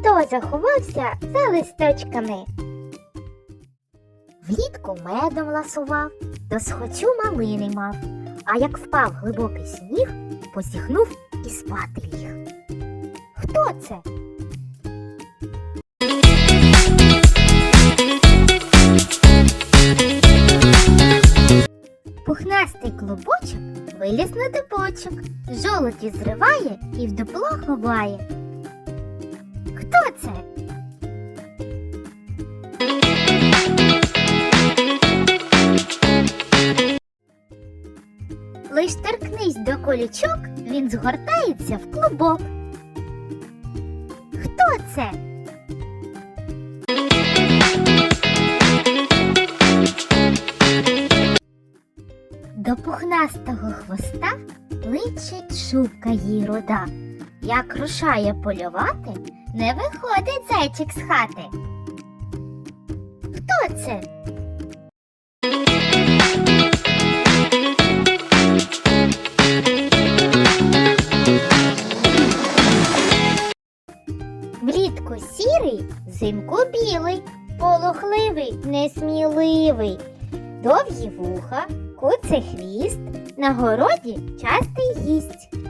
Хто заховався за листочками? Влітку медом ласував, до схочу малини мав, а як впав глибокий сніг, посіхнув і спати ліг. Хто це? Пухнастий клубочок виліз на дубочок, жолоді зриває і в дупло ховає. Хто це? Лиш торкнись до колючок, він згортається в клубок. Хто це? До пухнастого хвоста личить шубка їй рода. Як рушає полювати, не виходить зайчик з хати. Хто це? Влітку сірий, взимку білий, полохливий, несміливий, довгі вуха, куце хвіст, на городі частий гість.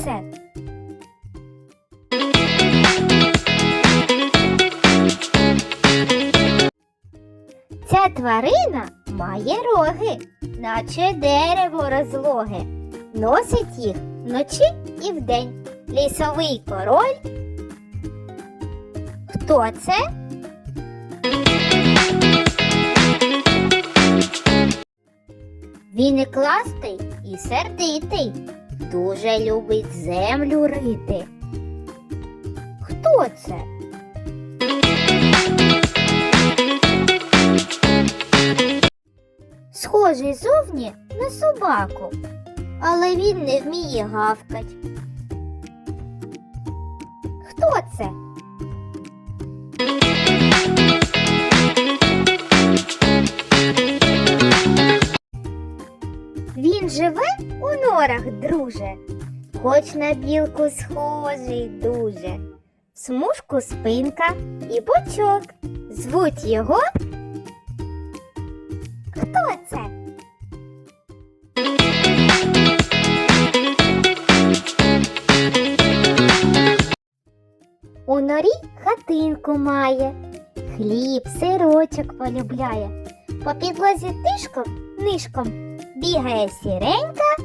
Хто? Ця тварина має роги, наче дерево розлоге. Носить їх вночі і вдень. Лісовий король. Хто це? Він і кластий, і сердитий, дуже любить землю рити. Хто це? Схожий зовні на собаку, але він не вміє гавкать. Хто це? Він живе у норах, друже, хоч на білку схожий дуже. Смужку спинка і бочок. Звуть його. Хто це? У норі хатинку має, хліб, сирочок полюбляє. По підлозі тишком, нишком бігає сіренька